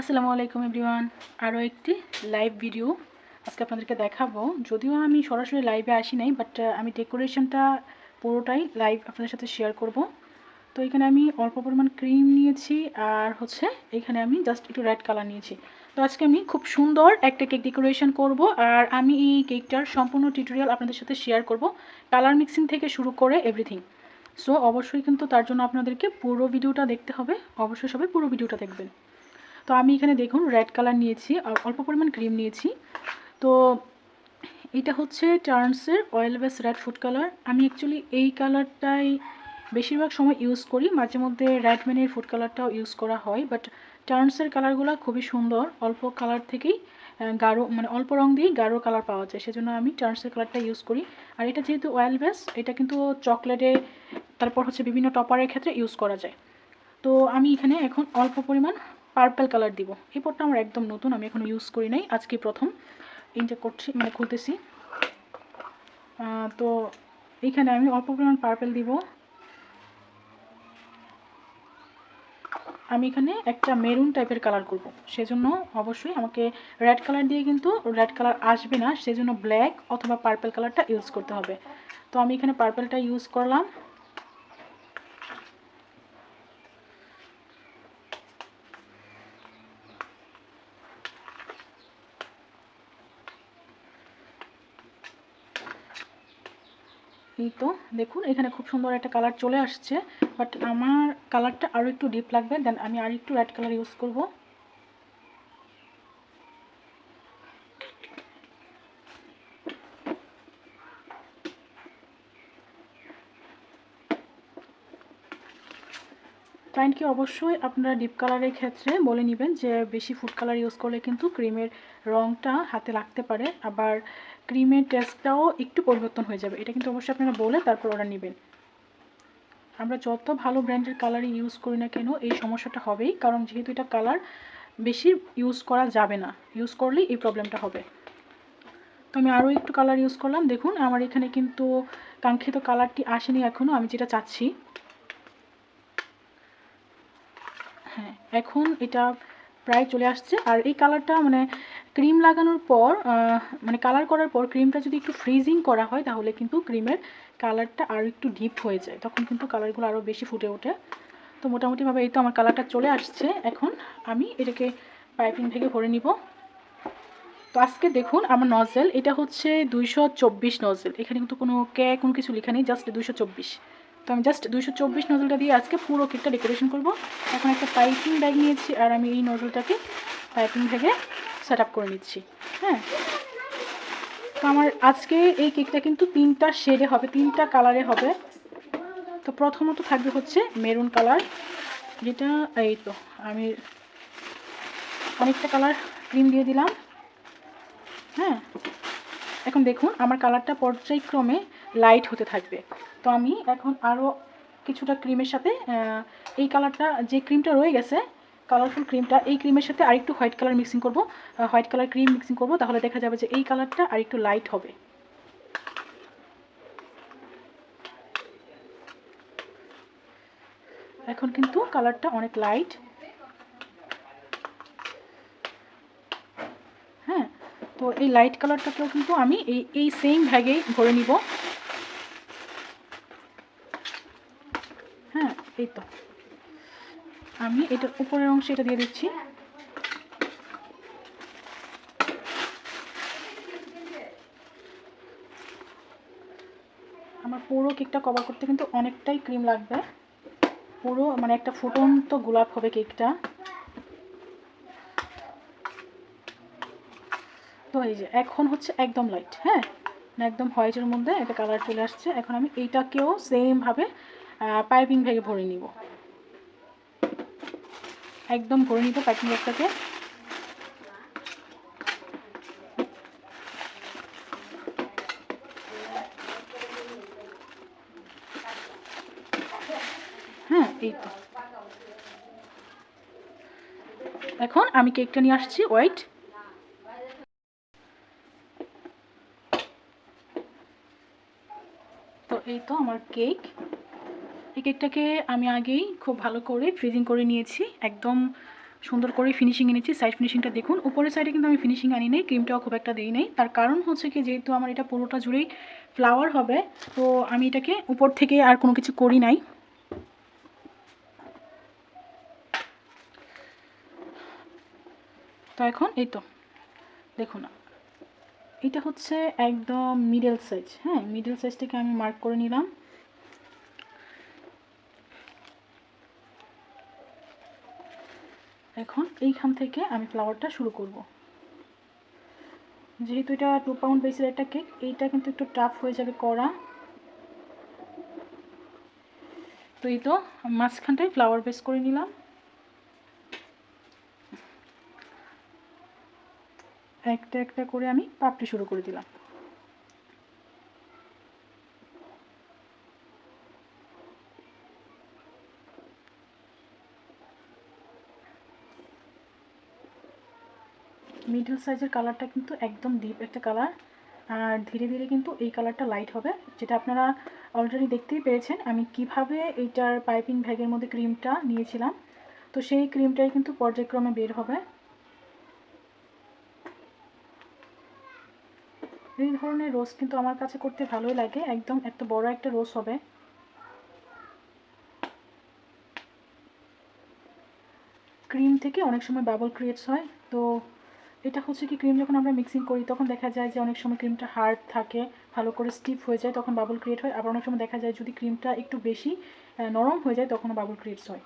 আসসালামু আলাইকুম এভরিওয়ান। আরও একটি লাইভ ভিডিও আজকে আপনাদেরকে দেখাবো। যদিও আমি সরাসরি লাইভে আসি নাই বাট আমি ডেকোরেশনটা পুরোটাই লাইভ আপনাদের সাথে শেয়ার করব। তো এখানে আমি অল্প পরিমাণ ক্রিম নিয়েছি আর হচ্ছে এখানে আমি জাস্ট একটু রেড কালার নিয়েছি। তো আজকে আমি খুব সুন্দর একটা কেক ডেকোরেশন করব আর আমি এই কেকটার সম্পূর্ণ টিউটোরিয়াল আপনাদের সাথে শেয়ার করব কালার মিক্সিং থেকে শুরু করে এভরিথিং সো অবশ্যই কিন্তু তার জন্য আপনাদেরকে পুরো ভিডিওটা দেখতে হবে। অবশ্যই সবাই পুরো ভিডিওটা দেখবেন। তো আমি এখানে দেখুন রেড কালার নিয়েছি, আর অল্প পরিমাণ ক্রিম নিয়েছি। তো এটা হচ্ছে টার্নসের oil base red food colour আমি অ্যাকচুয়ালি এই কালারটাই বেশিরভাগ সময় ইউজ করি, মাঝে মধ্যে রেডম্যানের ফুড কালারটাও ইউজ করা হয় বাট টার্নসের কালারগুলো খুবই সুন্দর। অল্প কালার থেকেই গাঢ় মানে অল্প রং দিয়েই গাঢ় কালার পাওয়া যায়, সেজন্য আমি টার্নসের কালারটা ইউজ করি। আর এটা যেহেতু অয়েল বেস এটা কিন্তু চকলেটে তারপর হচ্ছে বিভিন্ন টপারের ক্ষেত্রে ইউজ করা যায়। তো আমি এখানে এখন অল্প পরিমাণ পার্পল কালার দিব। এই পটটা আমার একদম নতুন, আমি এখনও ইউজ করি নাই আজকে প্রথম। ইনজেক্ট করছি মানে খুলতেছি। তো এইখানে আমি অল্প পরিমাণ পার্পল দিব। আমি এখানে একটা মেরুন টাইপের কালার করব। সেজন্য অবশ্যই আমাকে রেড কালার দিয়ে কিন্তু রেড কালার আসবে না, সেজন্য ব্ল্যাক অথবা পার্পল কালারটা ইউজ করতে হবে। তো আমি এখানে পার্পলটা ইউজ করলাম এই তো দেখুন, এখানে খুব সুন্দর একটা কালার চলে আসছে বাট আমার কালারটা আরও একটু ডিপ লাগবে দেন আমি আর একটু রেড কালার ইউজ করব। ক্লায়েন্টকে অবশ্যই আপনারা ডিপ কালারের ক্ষেত্রে বলে নেবেন যে বেশি ফুড কালার ইউজ করলে কিন্তু ক্রিমের রঙটা হাতে লাগতে পারে। আবার ক্রিমের টেস্টটাও একটু পরিবর্তন হয়ে যাবে। এটা কিন্তু অবশ্যই আপনারা বলে তারপর ওরা নেবেন। আমরা যত ভালো ব্র্যান্ডের কালারই ইউজ করি না কেন, এই সমস্যাটা হবেই। কারণ যেহেতু এটা কালার বেশি ইউজ করা যাবে না। ইউজ করলেই এই প্রবলেমটা হবে। তো আমি আরও একটু কালার ইউজ করলাম। দেখুন, আমার এখানে কিন্তু কাঙ্ক্ষিত কালারটি আসেনি এখনও আমি যেটা চাচ্ছি হ্যাঁ এখন এটা প্রায় চলে আসছে। আর এই কালারটা মানে ক্রিম লাগানোর পর মানে কালার করার পর ক্রিমটা যদি একটু ফ্রিজিং করা হয়, তাহলে কিন্তু ক্রিমের কালারটা আরও একটু ডিপ হয়ে যায়। তখন কিন্তু কালারগুলো আরও বেশি ফুটে ওঠে। তো মোটামুটিভাবে এই তো আমার কালারটা চলে আসছে। এখন আমি এটাকে পাইপিং থেকে ভরে নিব। তো আজকে দেখুন আমার নজেল এটা হচ্ছে দুইশো চব্বিশ নজেল এখানে কিন্তু কোনো কে, কোনো কিছু লেখা নেই জাস্ট দুইশো চব্বিশ। তো আমি জাস্ট দুইশো চব্বিশ নজলটা দিয়ে আজকে পুরো কেকটা ডেকোরেশন করব। এখন একটা পাইপিং ব্যাগ নিয়েছি আর আমি এই নজলটাকে পাইপিং ব্যাগে সেট করে নিচ্ছি হ্যাঁ? তো আমার আজকে এই কেকটা কিন্তু তিনটা শেডে হবে, তিনটা কালারে হবে। তো প্রথমত থাকবে হচ্ছে মেরুন কালার যেটা এই তো আমি অনেকটা কালার ক্রিম দিয়ে দিলাম হ্যাঁ? এখন দেখুন, আমার কালারটা পর্যায়ক্রমে লাইট হতে থাকবে। তো আমি এখন আরও কিছুটা ক্রিমের সাথে এই কালারটা, যে ক্রিমটা রয়ে গেছে কালারফুল ক্রিমটা, এই ক্রিমের সাথে আরেকটু হোয়াইট কালার মিক্সিং করব। হোয়াইট কালার ক্রিম মিক্সিং করব, তাহলে দেখা যাবে যে এই কালারটা আরেকটু লাইট হবে। এখন কিন্তু কালারটা অনেক লাইট হ্যাঁ তো এই লাইট কালারটাকেও কিন্তু আমি এই এই সেম ভ্যাগেই ভরে নিব হ্যাঁ এই তো। আমি এটার উপরের অংশে এটা দিয়ে দিচ্ছি। আমার পুরো কেকটা কভার করতে কিন্তু অনেকটাই ক্রিম লাগবে। পুরো মানে একটা ফুটন্ত গোলাপ হবে কেকটা। তো এই যে, এখন হচ্ছে একদম লাইট হ্যাঁ? একদম হোয়াইটের মধ্যে একটা কালার চলে আসছে। এখন আমি এইটাকেও সেমভাবে পাইপিং ভেগে ভরে নিব। একদম ভরে নিব পাইপিং ব্যাগটাকে হ্যাঁ এই তো। এখন আমি কেকটা নিয়ে আসছি হোয়াইট তো এই তো আমার কেক কেকটাকে আমি আগেই খুব ভালো করে ফ্রিজিং করে নিয়েছি, একদম সুন্দর করে ফিনিশিং এনেছি সাইড ফিনিশিংটা দেখুন। উপরের সাইডে কিন্তু আমি ফিনিশিং আনি নাই ক্রিমটাও খুব একটা দিই নাই। তার কারণ হচ্ছে কি, যেহেতু আমার এটা পুরোটা জুড়েই ফ্লাওয়ার হবে, তো আমি এটাকে উপর থেকে আর কোনো কিছু করি নাই। তো এখন এই তো, দেখুন এটা হচ্ছে একদম মিডল সাইজ হ্যাঁ মিডল সাইজটাকে আমি মার্ক করে নিলাম। এখন এইখান থেকে আমি ফ্লাওয়ারটা শুরু করব। যেহেতু এটা টু পাউন্ড বেসের একটা কেক এইটা কিন্তু একটু টাফ হয়ে যাবে করা। তো এই তো মাঝখানটায় ফ্লাওয়ার বেস করে নিলাম। একটা একটা করে আমি পাপড়ি শুরু করে দিলাম। মিডল সাইজের কালারটা কিন্তু একদম ডিপ একটা কালার আর ধীরে ধীরে কিন্তু এই কালারটা লাইট হবে, যেটা আপনারা অলরেডি দেখতেই পেয়েছেন। আমি কীভাবে এইটার পাইপিং ব্যাগের মধ্যে ক্রিমটা নিয়েছিলাম, তো সেই ক্রিমটাই কিন্তু পর্যায়ক্রমে বের হবে। এই ধরনের রোজ কিন্তু আমার কাছে করতে ভালোই লাগে, একদম এত বড় একটা রোজ হবে। ক্রিম থেকে অনেক সময় বাবল ক্রিয়েটস হয়, তো এটা হচ্ছে কি ক্রিম যখন আমরা মিক্সিং করি, তখন দেখা যায় যে অনেক সময় ক্রিমটা হার্ড থাকে, ভালো করে স্টিফ হয়ে যায়, তখন বাবল ক্রিয়েট হয়। আবার অনেক সময় দেখা যায় যদি ক্রিমটা একটু বেশি নরম হয়ে যায় তখনও বাবল ক্রিয়েটস হয়।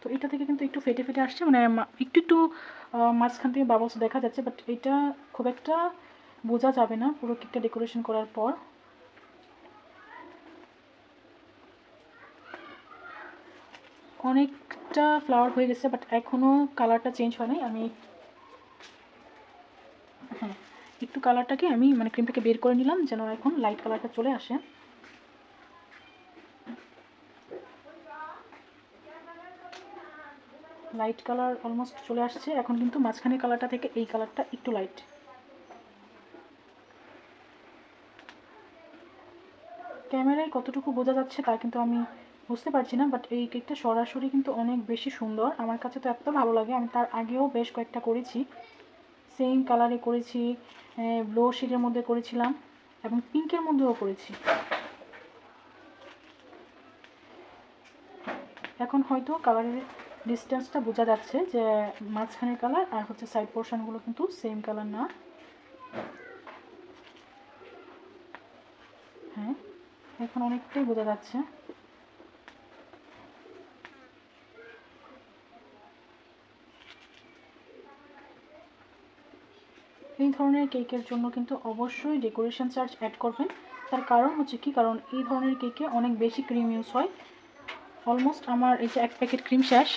তো এটা থেকে কিন্তু একটু ফেটে ফেটে আসছে মানে একটু একটু মাঝখান থেকে বাবলস দেখা যাচ্ছে বাট এটা খুব একটা বোঝা যাবে না, পুরো কেকটা ডেকোরেশন করার পর। অনেকটা ফ্লাওয়ার হয়ে গেছে বাট এখনও কালারটা চেঞ্জ হয় নাই, আমি হ্যাঁ একটু কালারটাকে আমি মানে ক্রিমটাকে বের করে নিলাম যেন এখন লাইট কালারটা চলে আসে। লাইট কালার অলমোস্ট চলে আসছে। এখন কিন্তু মাঝখানে কালারটা থেকে এই কালারটা একটু লাইট ক্যামেরায় কতটুকু বোঝা যাচ্ছে তা কিন্তু আমি বুঝতে পারছি না বাট এই কেকটা সরাসরি কিন্তু অনেক বেশি সুন্দর। আমার কাছে তো এত ভালো লাগে। আমি তার আগেও বেশ কয়েকটা করেছি। সেম কালারে করেছি। ব্লো শিটের মধ্যে করেছিলাম এবং পিঙ্কের মধ্যেও করেছি। এখন হয়তো কালারের ডিস্টেন্সটা বোঝা যাচ্ছে যে মাঝখানের কালার আর হচ্ছে সাইড পোর্শনগুলো কিন্তু সেম কালার না। হ্যাঁ এখন অনেকটাই বোঝা যাচ্ছে। ধরনের কেকের জন্য কিন্তু অবশ্যই ডেকোরেশন চার্জ অ্যাড করবেন। তার কারণ হচ্ছে কি? কারণ এই ধরনের কেকে অনেক বেশি ক্রিম ইউজ হয়। অলমোস্ট আমার এই যে এক প্যাকেট ক্রিম শেষ।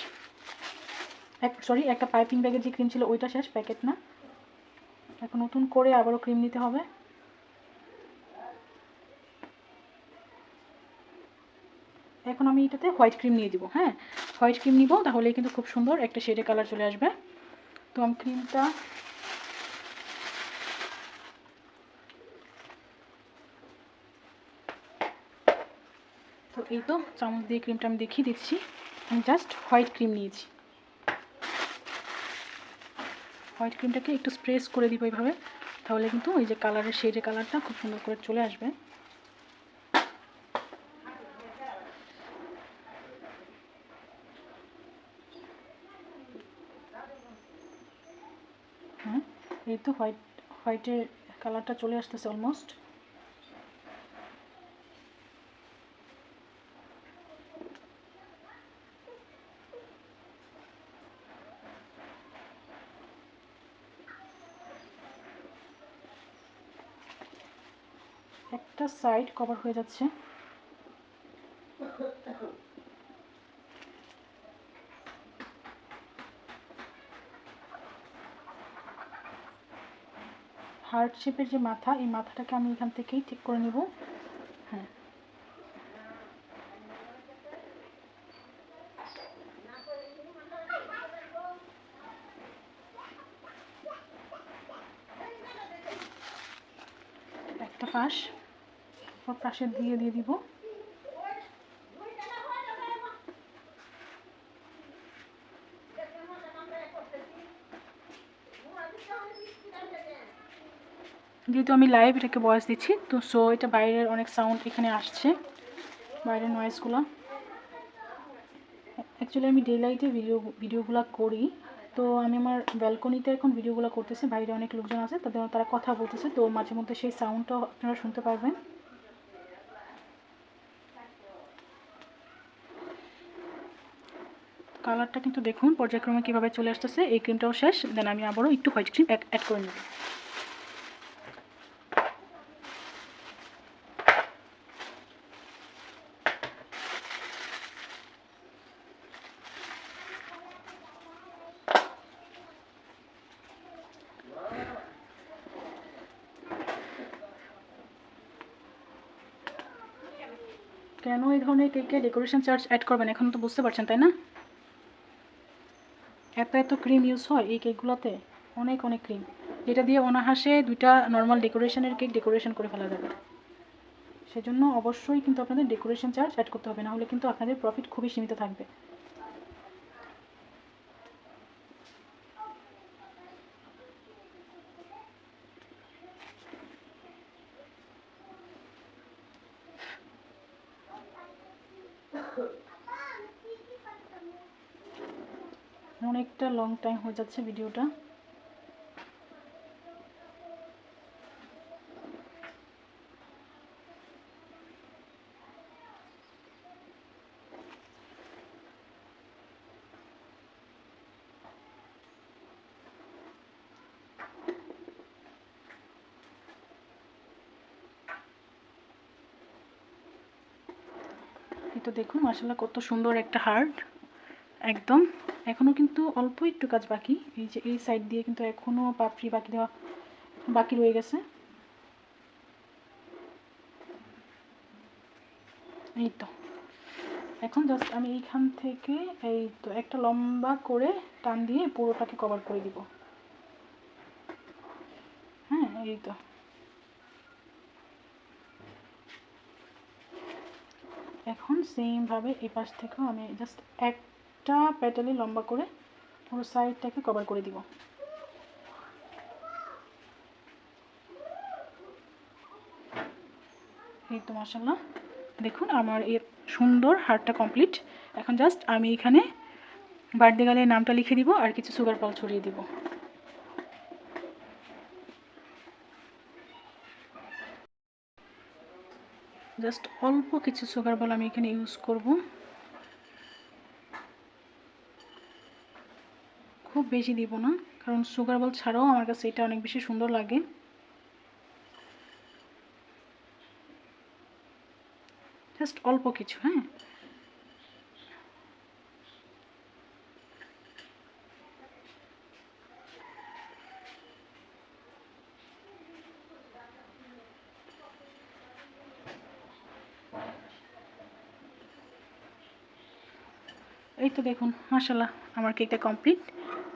এক সরি একটা পাইপিং ব্যাগের যে ক্রিম ছিল ওইটা শেষ প্যাকেট না। এখন নতুন করে আবারও ক্রিম নিতে হবে। এখন আমি এটাতে হোয়াইট ক্রিম নিয়ে দিব হ্যাঁ? হোয়াইট ক্রিম নিব তাহলে কিন্তু খুব সুন্দর একটা শেডে কালার চলে আসবে। তো আমি ক্রিমটা তো এই তো চামচ দিয়ে ক্রিমটা আমি দেখিয়ে দিচ্ছি। আমি জাস্ট হোয়াইট ক্রিম নিয়েছি। হোয়াইট ক্রিমটাকে একটু স্প্রেস করে দিব এইভাবে, তাহলে কিন্তু ওই যে কালারের শেডের কালারটা খুব সুন্দর করে চলে আসবে। হ্যাঁ এই তো হোয়াইট হোয়াইটের কালারটা চলে আসতেছে অলমোস্ট একটা সাইড কভার হয়ে যাচ্ছে। হার্ট শেপের যে মাথা, এই মাথাটাকে আমি এখান থেকেই ঠিক করে নেব। পাশের দিয়ে দিয়ে দিব। যেহেতু আমি লাইভ এটাকে বয়স দিচ্ছি, তো সো এটা বাইরের অনেক সাউন্ড এখানে আসছে, বাইরের নয়েসগুলো অ্যাকচুয়ালি আমি ডে লাইটে ভিডিও ভিডিওগুলো করি, তো আমি আমার ব্যালকনিতে এখন ভিডিওগুলো করতেছি, বাইরে অনেক লোকজন আছে, তাদের তারা কথা বলতেছে, তো মাঝে মধ্যে সেই সাউন্ডটাও আপনারা শুনতে পারবেন। কালারটা কিন্তু দেখুন, পর্যায়ক্রমে কীভাবে চলে আসতেছে, এই ক্রিমটাও শেষ দেন আমি আবারও একটু হোয়াইট ক্রিম অ্যাড করে নেব। কেন এই ধরনের কেকে ডেকোরেশন চার্জ অ্যাড করবেন? এখন তো বুঝতে পারছেন, তাই না? এত এত ক্রিম ইউজ হয় এই কেকগুলোতে অনেক অনেক ক্রিম এটা দিয়ে অনাহাসে দুইটা নর্মাল ডেকোরেশনের কেক ডেকোরেশন করে ফেলা যাবে। সেজন্য অবশ্যই কিন্তু আপনাদের ডেকোরেশন চার্জ অ্যাড করতে হবে না হলে কিন্তু আপনাদের প্রফিট খুবই সীমিত থাকবে। টাইম হয়ে যাচ্ছে ভিডিওটা তো দেখুন মাসাল্লাহ কত সুন্দর একটা হার্ট একদম। এখনও কিন্তু অল্প একটু কাজ বাকি। এই যে এই সাইড দিয়ে কিন্তু এখনও পাপড়ি বাকি দেওয়া বাকি রয়ে গেছে। এই তো। এখন জাস্ট আমি এইখান থেকে এই তো একটা লম্বা করে টান দিয়ে পুরোটাকে কভার করে দিব। হ্যাঁ এই তো। এখন সেমভাবে এই পাশ থেকেও আমি জাস্ট একটা প্যাটেলে লম্বা করে পুরো সাইডটাকে কভার করে দিব। এই তো মাসাল্লাহ দেখুন আমার এর সুন্দর হারটা কমপ্লিট এখন জাস্ট আমি এখানে বার্থডে গালের নামটা লিখে দিব আর কিছু সুগার পাল ছড়িয়ে দিব। জাস্ট অল্প কিছু সুগার বল আমি এখানে ইউজ করব। খুব বেশি দিব না, কারণ সুগার বল ছাড়াও আমার কাছে এটা অনেক বেশি সুন্দর লাগে। জাস্ট অল্প কিছু হ্যাঁ? এই তো দেখুন মাসাল্লাহ আমার কেকটা কমপ্লিট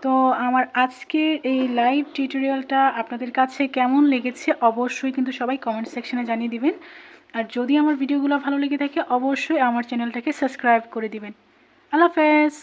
তো আমার আজকের এই লাইভ টিউটোরিয়ালটা আপনাদের কাছে কেমন লেগেছে অবশ্যই কিন্তু সবাই কমেন্ট সেকশনে জানিয়ে দিবেন। আর যদি আমার ভিডিওগুলো ভালো লেগে থাকে, অবশ্যই আমার চ্যানেলটাকে সাবস্ক্রাইব করে দিবেন। আল্লাহ হাফেজ!